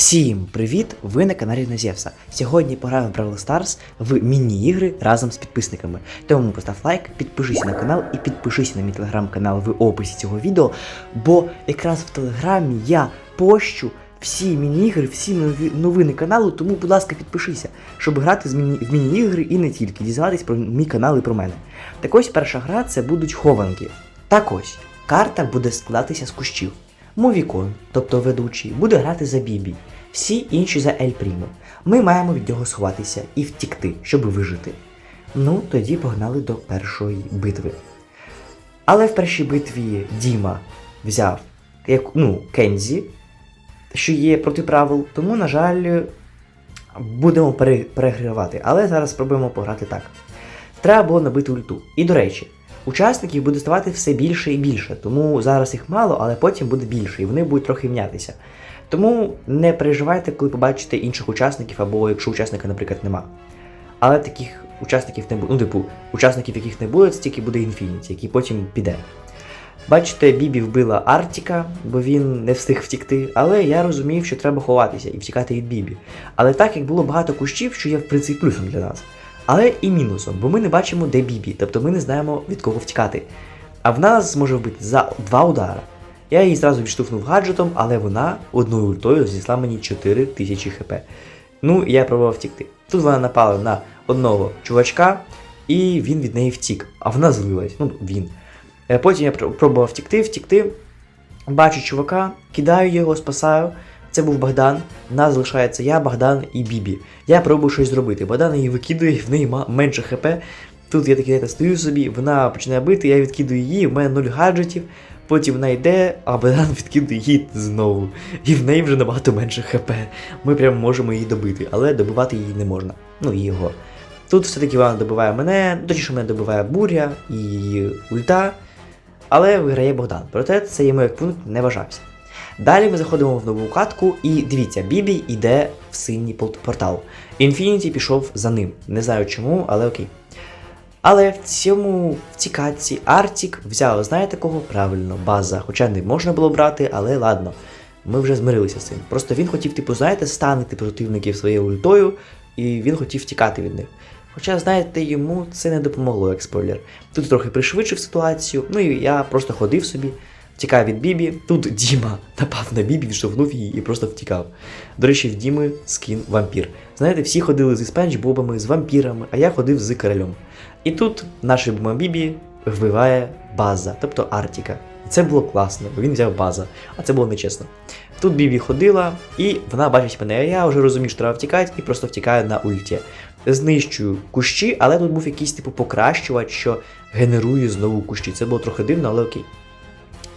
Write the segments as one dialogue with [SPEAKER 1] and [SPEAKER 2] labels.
[SPEAKER 1] Всім привіт! Ви на каналі Назєвса. Сьогодні пограємо Brawl Stars в міні-ігри разом з підписниками. Тому постав лайк, підпишись на канал і підпишись на мій телеграм-канал в описі цього відео, бо якраз в телеграмі я пощу всі міні-ігри, всі нові- новини каналу, тому, будь ласка, підпишися, щоб грати з міні- в міні-ігри і не тільки, дізнаватись про мій канал і про мене. Так ось перша гра це будуть хованки. Так ось, карта буде складатися з кущів. Мовікон, тобто ведучий, буде грати за Бібі, всі інші за Ель Прімо. Ми маємо від нього сховатися і втікти, щоб вижити. Ну, тоді погнали до першої битви. Але в першій битві Діма взяв як, ну, Кензі, що є проти правил, тому, на жаль, будемо пере- перегравати. Але зараз спробуємо пограти так. Треба було набити ульту. І до речі, учасників буде ставати все більше і більше, тому зараз їх мало, але потім буде більше, і вони будуть трохи мінятися. Тому не переживайте, коли побачите інших учасників, або якщо учасника, наприклад, нема. Але таких учасників не буде. Ну, типу, учасників, яких не буде, це тільки буде Інфініті, який потім піде. Бачите, Бібі вбила Артіка, бо він не встиг втікти, але я розумів, що треба ховатися і втікати від Бібі. Але так як було багато кущів, що є в принципі плюсом для нас. Але і мінусом, бо ми не бачимо, де Бібі, тобто ми не знаємо від кого втікати. А в нас зможе вбити за два удара. Я її зразу відштовхнув гаджетом, але вона одною ультою зісла мені 4000 хп. Ну, я пробував втікти. Тут вона напала на одного чувачка, і він від неї втік, а вона злилась. Ну, він. Е, Потім я пробував втікти, втікти. Бачу чувака, кидаю його, спасаю. Це був Богдан. Нас залишається я, Богдан і Бібі. Я пробую щось зробити. Богдан її викидує, в неї менше хп. Тут я знаєте, стою собі, вона починає бити, я відкидую її, в мене нуль гаджетів. Потім вона йде, а Богдан відкидує її знову. І в неї вже набагато менше хп. Ми прямо можемо її добити, але добивати її не можна. Ну і його. Тут все-таки вона добиває мене, точніше мене добиває буря і ульта. Але виграє Богдан. Проте це йому як пункт не вважався. Далі ми заходимо в нову катку, і дивіться, Бібі йде в синій портал. Інфініті пішов за ним. Не знаю чому, але окей. Але в цьому в цій катці Артік взяв, знаєте кого? Правильно, база. Хоча не можна було брати, але ладно. Ми вже змирилися з цим. Просто він хотів, типу, знаєте, станити противників своєю ультою, і він хотів тікати від них. Хоча, знаєте, йому це не допомогло, як спойлер. Тут трохи пришвидшив ситуацію, ну і я просто ходив собі, втікав від Бібі. Тут Діма напав на Бібі, відштовхнув її і просто втікав. До речі, в Діми скін вампір. Знаєте, всі ходили зі спанч-бобами, з вампірами, а я ходив з королем. І тут наш Бібі вбиває база, тобто Артіка. І це було класно, бо він взяв база, а це було нечесно. Тут Бібі ходила, і вона бачить мене, а я вже розумію, що треба втікати, і просто втікаю на ульті. Знищую кущі, але тут був якийсь типу покращувач, що генерує знову кущі. Це було трохи дивно, але окей.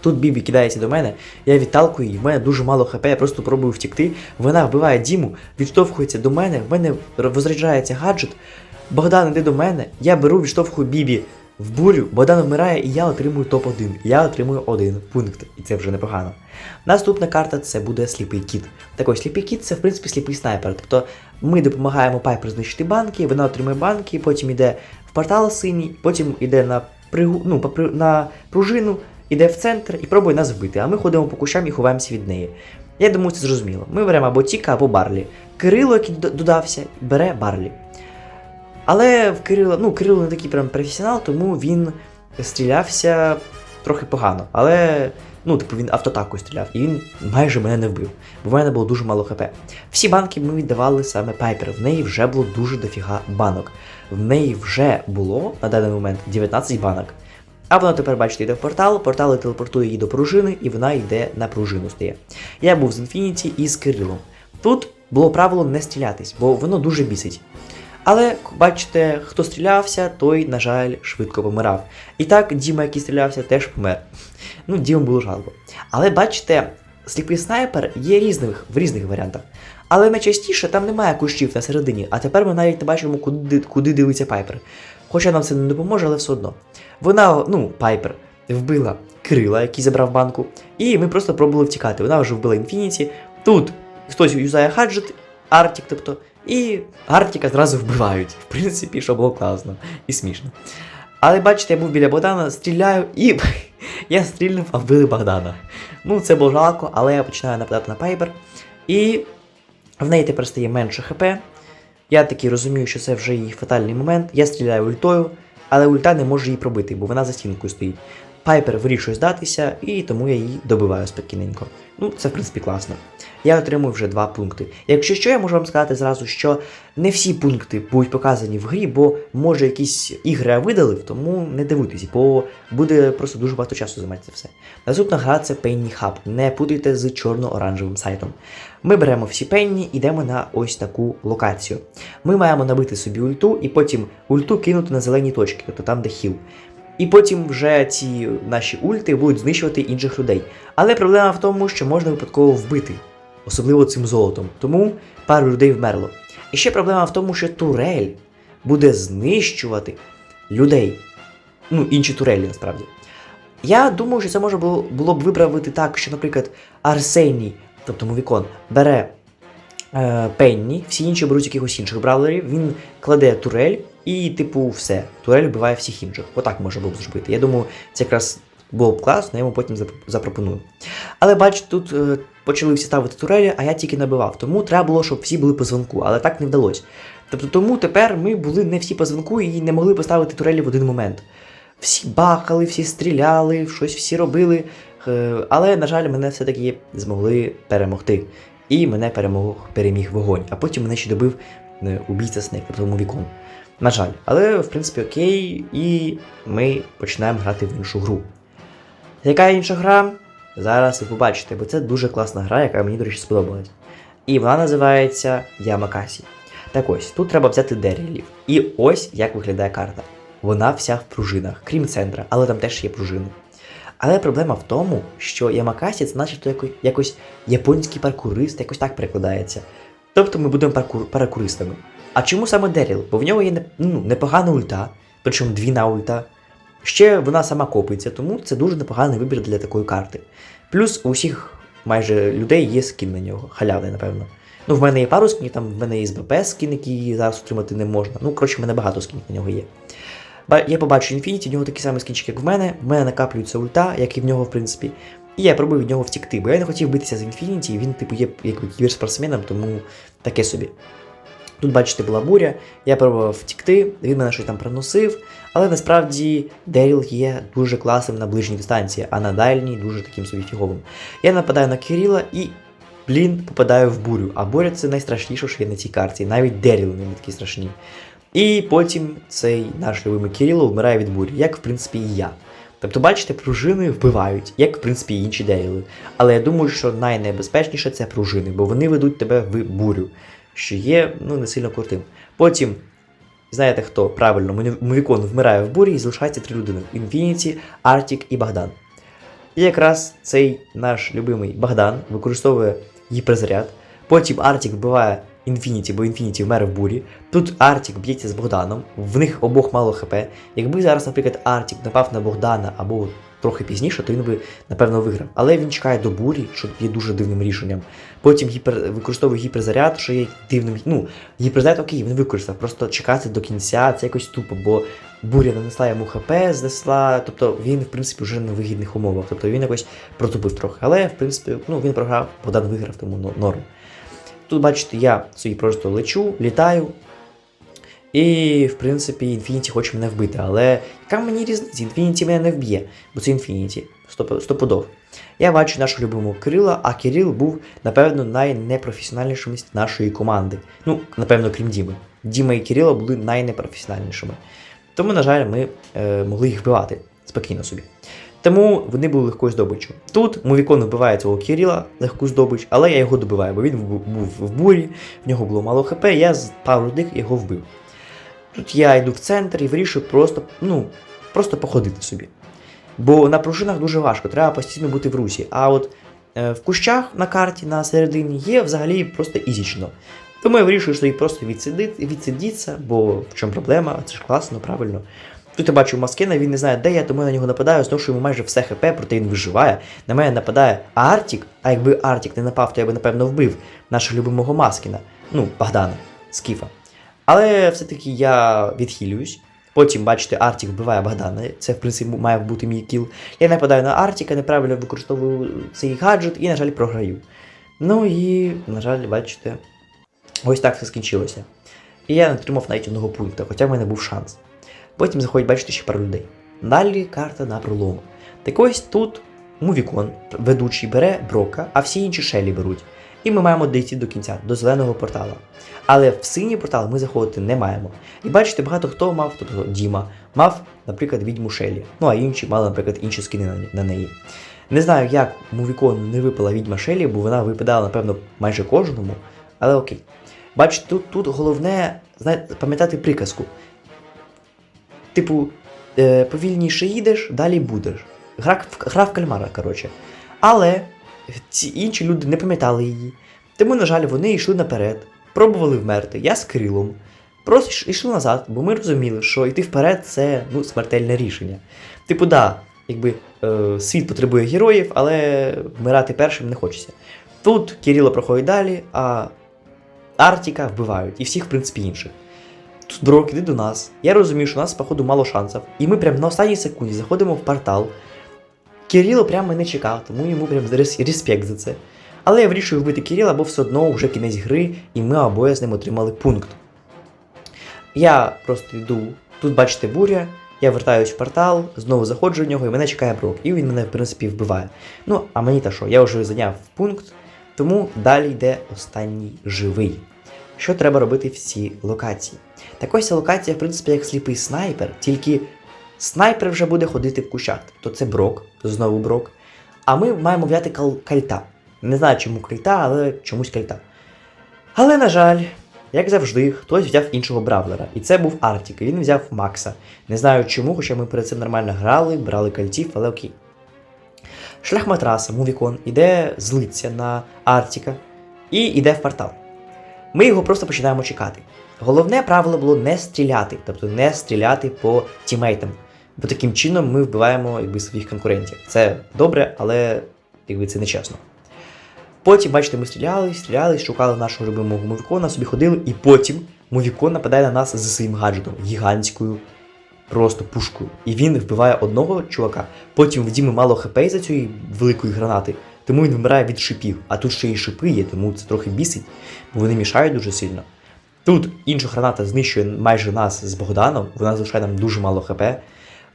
[SPEAKER 1] Тут Бібі кидається до мене, я відталкую її, в мене дуже мало хп, я просто пробую втікти. Вона вбиває Діму, відштовхується до мене, в мене розряджається гаджет. Богдан іде до мене, я беру, відштовхую Бібі в бурю, Богдан вмирає, і я отримую топ-1. Я отримую один пункт, і це вже непогано. Наступна карта це буде сліпий кіт. Так ось, сліпий кіт це в принципі сліпий снайпер. Тобто ми допомагаємо Пайпер знищити банки, вона отримує банки, потім йде в портал синій, потім йде на пригу... ну, на пружину, йде в центр і пробує нас вбити. А ми ходимо по кущам і ховаємося від неї. Я думаю, це зрозуміло. Ми беремо або Тіка, або Барлі. Кирило, який додався, бере Барлі. Але в Кирило, ну, Кирило не такий прям професіонал, тому він стрілявся трохи погано. Але, ну, типу, він автотакою стріляв, і він майже мене не вбив, бо в мене було дуже мало хп. Всі банки ми віддавали саме Пайпер. В неї вже було дуже дофіга банок. В неї вже було на даний момент 19 банок. А вона тепер, бачите, йде в портал, портал телепортує її до пружини, і вона йде на пружину стає. Я був з Інфініті і з Кирилом. Тут було правило не стрілятись, бо воно дуже бісить. Але бачите, хто стрілявся, той, на жаль, швидко помирав. І так, Діма, який стрілявся, теж помер. Ну, Діму було жалко. Але бачите, сліпий снайпер є різних в різних варіантах. Але найчастіше там немає кущів на середині, а тепер ми навіть не бачимо, куди, куди дивиться Пайпер. Хоча нам це не допоможе, але все одно. Вона, ну, Пайпер, вбила Крила, який забрав банку, і ми просто пробували втікати. Вона вже вбила Інфініті. Тут хтось юзає хаджет, Артік, тобто, і Артіка зразу вбивають. В принципі, що було класно і смішно. Але бачите, я був біля Богдана, стріляю, і я стрільнув, а вбили Богдана. Ну, це було жалко, але я починаю нападати на Пайпер. І В неї тепер стає менше ХП. Я таки розумію, що це вже її фатальний момент. Я стріляю ультою, але ульта не може її пробити, бо вона за стінкою стоїть. Пайпер вирішує здатися, і тому я її добиваю спокійненько. Ну, це в принципі класно. Я отримую вже два пункти. Якщо що, я можу вам сказати зразу, що не всі пункти будуть показані в грі, бо може якісь ігри я видалив, тому не дивуйтесь, бо буде просто дуже багато часу займати це все. Наступна гра це Penny Hub. Не путайте з чорно-оранжевим сайтом. Ми беремо всі пенні, йдемо на ось таку локацію. Ми маємо набити собі ульту і потім ульту кинути на зелені точки, тобто там, де хіл. І потім вже ці наші ульти будуть знищувати інших людей. Але проблема в тому, що можна випадково вбити, особливо цим золотом. Тому пару людей вмерло. І ще проблема в тому, що турель буде знищувати людей. Ну, інші турелі насправді. Я думаю, що це можна було, було б виправити так, що, наприклад, Арсеній, тобто Мовікон, бере е, Пенні, всі інші беруть якихось інших бравлерів, він кладе турель і, типу, все. Турель вбиває всіх інших. Отак можна було б зробити. Я думаю, це якраз було б класно, я йому потім запропоную. Але бачите, тут е, почали всі ставити турелі, а я тільки набивав. Тому треба було, щоб всі були по дзвонку, але так не вдалося. Тобто тому тепер ми були не всі по дзвонку і не могли поставити турелі в один момент. Всі бахали, всі стріляли, щось всі робили. Е, Але, на жаль, мене все-таки змогли перемогти. І мене перемог, переміг вогонь. А потім мене ще добив е, убійця Снейк, тобто вікон. На жаль, але в принципі окей, і ми починаємо грати в іншу гру. Яка інша гра? Зараз ви побачите, бо це дуже класна гра, яка мені, до речі, сподобалась. І вона називається Ямакасі. Так ось, тут треба взяти деревів. І ось як виглядає карта. Вона вся в пружинах, крім центра, але там теж є пружини. Але проблема в тому, що Ямакасі це начебто якось японський паркурист, якось так перекладається. Тобто ми будемо паркур- паркуристами. А чому саме Деріл? Бо в нього є ну, непогана ульта, причому двійна ульта. Ще вона сама копиться, тому це дуже непоганий вибір для такої карти. Плюс у всіх майже людей є скін на нього, халявний, напевно. Ну, в мене є пару скінів, там в мене є з БП скін, який зараз отримати не можна. Ну, коротше, в мене багато скінів на нього є. Я побачу Infinity, в нього такий самий скінчик, як в мене. В мене накаплюється ульта, як і в нього, в принципі. І я пробую від нього втікти, бо я не хотів битися з Infinity, він, типу, є як кіберспортсменом, тому таке собі. Тут, бачите, була буря, я пробував втікти, він мене щось там проносив, але насправді Деріл є дуже класним на ближній дистанції, а на дальній дуже таким собі фіговим. Я нападаю на Кирила і, блін, попадаю в бурю. А буря це найстрашніше, що є на цій карті. Навіть Деріл не такі страшні. І потім цей наш любимий Кирило вмирає від бурі, як в принципі і я. Тобто, бачите, пружини вбивають, як в принципі і інші Деріли. Але я думаю, що найнебезпечніше це пружини, бо вони ведуть тебе в бурю, що є ну, не сильно крутим. Потім, знаєте хто? Правильно, Мовікон вмирає в бурі і залишається три людини: Інфініті, Артік і Богдан. І якраз цей наш любимий Богдан використовує гіперзаряд. Потім Артік вбиває Інфініті, бо Інфініті вмер в бурі. Тут Артік б'ється з Богданом, в них обох мало хп. Якби зараз, наприклад, Артік напав на Богдана або трохи пізніше, то він би, напевно, виграв. Але він чекає до бурі, що є дуже дивним рішенням. Потім гіпер... використовує гіперзаряд, що є дивним. Ну, гіперзаряд окей, він використав. Просто чекати до кінця це якось тупо, бо буря нанесла йому ХП, знесла. Тобто він, в принципі, вже на вигідних умовах. Тобто він якось протупив трохи. Але, в принципі, ну, він програв, Богдан виграв, тому норм. Тут, бачите, я собі просто лечу, літаю. І, в принципі, Інфініті хоче мене вбити. Але яка мені різниця? Інфініті мене не вб'є, бо це. Стоп- Стопудов. Я бачу нашого любимого Кирила, а Кирил був, напевно, найнепрофесіональнішим з нашої команди. Ну, напевно, крім Діми. Діма і Кирило були найнепрофесіональнішими. Тому, на жаль, ми е, могли їх вбивати спокійно собі. Тому вони були легкою здобиччю. Тут Мовікон вбиває цього Кирила, легку здобич, але я його добиваю, бо він був в бурі, в нього було мало хп, я з пару дих його вбив. Тут я йду в центр і вирішую просто, ну, просто походити собі. Бо на пружинах дуже важко, треба постійно бути в русі. А от е, в кущах на карті на середині є взагалі просто ізічно. Тому я вирішую собі просто відсидіться, бо в чому проблема, це ж класно, правильно. Тут я бачу Маскена, він не знає, де я, тому я на нього нападаю, зношую йому майже все хп, проте він виживає. На мене нападає Артік, а якби Артік не напав, то я би напевно вбив нашого любимого Маскіна, ну, Богдана, Скіфа. Але все-таки я відхилююсь. Потім, бачите, Артік вбиває Богдана. Це, в принципі, має бути мій кіл. Я нападаю на Артіка, неправильно використовую цей гаджет і, на жаль, програю. Ну і, на жаль, бачите, Ось так все скінчилося. І я не отримав навіть одного пункту, хоча в мене був шанс. Потім заходять, бачите, ще пару людей. Далі карта на пролом. Так ось тут Мувікон, ведучий, бере Брока, а всі інші шелі беруть. І ми маємо дійти до кінця, до зеленого портала. Але в синій портал ми заходити не маємо. І бачите, багато хто мав, тобто Діма, мав, наприклад, відьму Шелі. Ну а інші мали, наприклад, інші скини на, на неї. Не знаю, як Мувікон не випала відьма Шелі, бо вона випадала, напевно, майже кожному, але окей. Бачите, тут, тут головне знаєте, пам'ятати приказку. Типу, е, повільніше їдеш, далі будеш. Гра, гра в кальмара, коротше. Але ці інші люди не пам'ятали її. Тому, на жаль, вони йшли наперед, пробували вмерти. Я з Кирилом. Просто йшли назад, бо ми розуміли, що йти вперед це ну, смертельне рішення. Типу, да, якби е, світ потребує героїв, але вмирати першим не хочеться. Тут Кирило проходить далі, а Артіка вбивають і всіх, в принципі, інших. Тут Брок, іди до нас. Я розумію, що у нас, походу, мало шансів. І ми прямо на останній секунді заходимо в портал. Кирило прямо мене чекав, тому йому прям рес- респект за це. Але я вирішую вбити Кирила, бо все одно вже кінець гри, і ми обоє з ним отримали пункт. Я просто йду. Тут бачите буря, я вертаюсь в портал, знову заходжу в нього, і мене чекає Брок. І він мене, в принципі, вбиває. Ну, а мені та що, я вже зайняв пункт, тому далі йде останній живий. Що треба робити в цій локації? Так ось ця локація, в принципі, як сліпий снайпер, тільки снайпер вже буде ходити в кущах. Тобто це брок, знову брок. А ми маємо взяти кал- кальта. Не знаю, чому кальта, але чомусь кальта. Але, на жаль, як завжди, хтось взяв іншого бравлера. І це був Артік, він взяв Макса. Не знаю чому, хоча ми перед цим нормально грали, брали кальтів, але окей. Шлях матраса, Мувікон, іде злиться на Артіка і йде в портал. Ми його просто починаємо чекати. Головне правило було не стріляти, тобто не стріляти по тімейтам. Бо таким чином ми вбиваємо якби, своїх конкурентів. Це добре, але якби, це нечесно. Потім, бачите, ми стріляли, стріляли, шукали нашого любимого Мувікона, собі ходили, і потім Мувікон нападає на нас зі своїм гаджетом, гігантською просто пушкою. І він вбиває одного чувака. Потім в Діми мало хп за цієї великої гранати, тому він вмирає від шипів. А тут ще й шипи є, тому це трохи бісить, бо вони мішають дуже сильно. Тут інша граната знищує майже нас з Богданом, вона залишає нам дуже мало хп.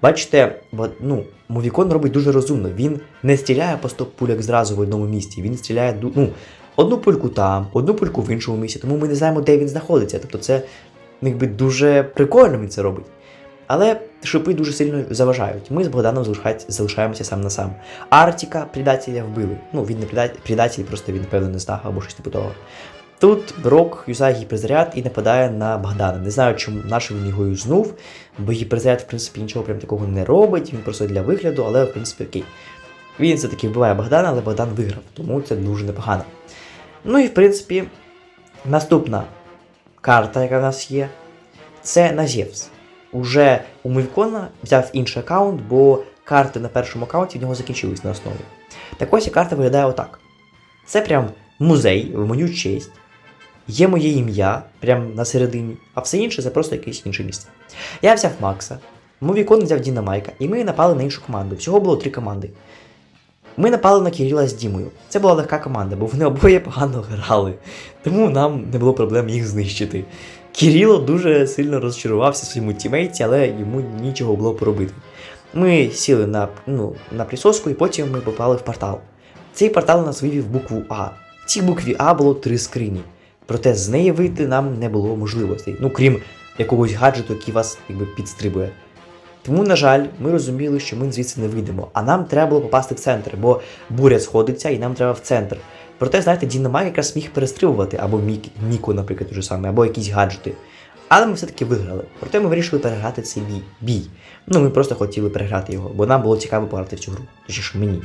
[SPEAKER 1] Бачите, ну, Мовікон робить дуже розумно. Він не стріляє по 100 пуляк зразу в одному місці. Він стріляє ну, одну пульку там, одну пульку в іншому місці, тому ми не знаємо, де він знаходиться. Тобто це ну, якби дуже прикольно він це робить. Але шипи дуже сильно заважають. Ми з Богданом залишаємося сам на сам. Артіка предателя вбили. Ну, він не предатель, просто він, напевно, не знав або щось типу того. Тут Брок юзає гіперзаряд і нападає на Богдана. Не знаю, чому наш він його юзнув, бо гіперзаряд, в принципі, нічого прям такого не робить, він просто для вигляду, але в принципі окей. Він все-таки вбиває Богдана, але Богдан виграв, тому це дуже непогано. Ну і в принципі, наступна карта, яка в нас є, це на Зевс. Уже у Мивкона взяв інший аккаунт, бо карти на першому аккаунті в нього закінчились на основі. Так ось і карта виглядає отак. Це прям музей в мою честь. Є моє ім'я, прям на середині, а все інше це просто якесь інше місце. Я взяв Макса, Мовікон взяв Діна Майка, і ми напали на іншу команду. Всього було три команди. Ми напали на Кирила з Дімою. Це була легка команда, бо вони обоє погано грали, тому нам не було проблем їх знищити. Кирило дуже сильно розчарувався своєму тімейті, але йому нічого було поробити. Ми сіли на, ну, на присоску і потім ми попали в портал. Цей портал нас вивів букву А. В цій букві А було три скрині. Проте з неї вийти нам не було можливостей, ну крім якогось гаджету, який вас якби підстрибує. Тому, на жаль, ми розуміли, що ми звідси не вийдемо, а нам треба було попасти в центр, бо буря сходиться і нам треба в центр. Проте, знаєте, Дінамайк якраз міг перестрибувати, або Мік, Міко, наприклад, же саме, або якісь гаджети. Але ми все-таки виграли. Проте ми вирішили переграти цей бій. бій. Ну, ми просто хотіли переграти його, бо нам було цікаво пограти в цю гру. Точніше, мені.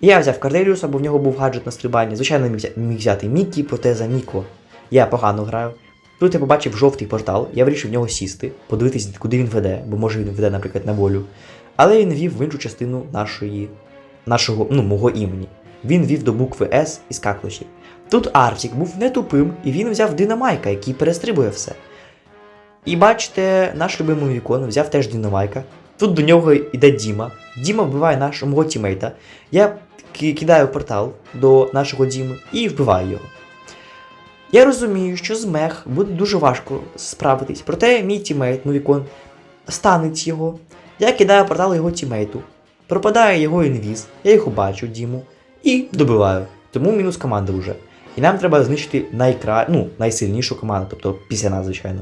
[SPEAKER 1] Я взяв Карделіуса, бо в нього був гаджет на стрибання. Звичайно, міг взяти Мікі, проте за Міко. Я погано граю. Тут я побачив жовтий портал, я вирішив в нього сісти, подивитись, куди він веде, бо може він веде, наприклад, на волю. Але він вів в іншу частину нашої, нашого, ну, мого імені. Він вів до букви С із каклощів. Тут Артік був не тупим, і він взяв Динамайка, який перестрибує все. І бачите, наш любимий вікон взяв теж Динамайка. Тут до нього йде Діма. Діма вбиває нашого мого тімейта. Я кидаю портал до нашого Діми і вбиваю його. Я розумію, що з мех буде дуже важко справитись, проте мій тімейт Мовікон станить його. Я кидаю портал його тімейту. Пропадає його інвіз, я його бачу, Діму, і добиваю. Тому мінус команда вже. І нам треба знищити найкра... ну, найсильнішу команду, тобто після нас, звичайно.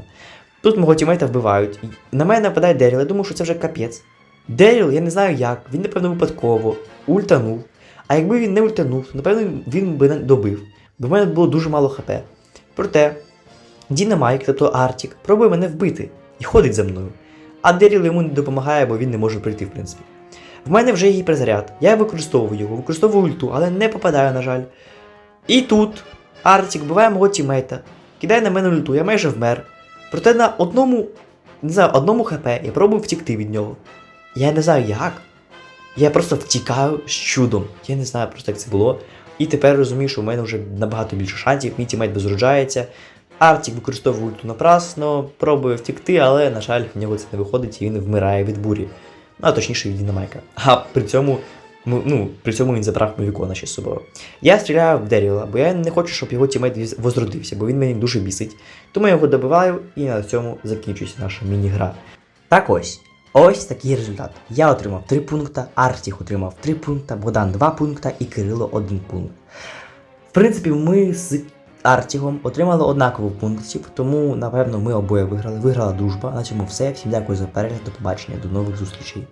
[SPEAKER 1] Тут мого тімейта вбивають. І на мене нападає Деріл, я думаю, що це вже капець. Деріл, я не знаю як, він, напевно, випадково ультанув. А якби він не ультанув, то, напевно, він би добив. Бо в мене було дуже мало хп. Проте, Дінамайк, тобто Артік, пробує мене вбити і ходить за мною. А Деріл йому не допомагає, бо він не може прийти, в принципі. В мене вже є перезаряд. Я використовую його, використовую ульту, але не попадаю, на жаль. І тут Артік вбиває мого тімейта, кидає на мене ульту, я майже вмер. Проте на одному, не знаю, одному хп я пробую втікти від нього. Я не знаю як. Я просто втікаю з чудом. Я не знаю просто, як це було. І тепер розумію, що в мене вже набагато більше шансів, мій тімейт безроджається. Артік використовує ульту напрасно, пробує втікти, але, на жаль, в нього це не виходить і він вмирає від бурі. Ну, а точніше від Дінамайка. А при цьому, ну, ну, при цьому він забрав Мовікона ще з собою. Я стріляю в Деріла, бо я не хочу, щоб його тімейт возродився, бо він мені дуже бісить. Тому я його добиваю і на цьому закінчується наша міні-гра. Так ось. Ось такий результат. Я отримав 3 пункта, Артіх отримав 3 пункта, Богдан 2 пункта і Кирило 1 пункт. В принципі, ми з Артігом отримали однаково пунктів, тому напевно ми обоє виграли. Виграла дружба. На цьому все. Всім дякую за перегляд. До побачення, до нових зустрічей.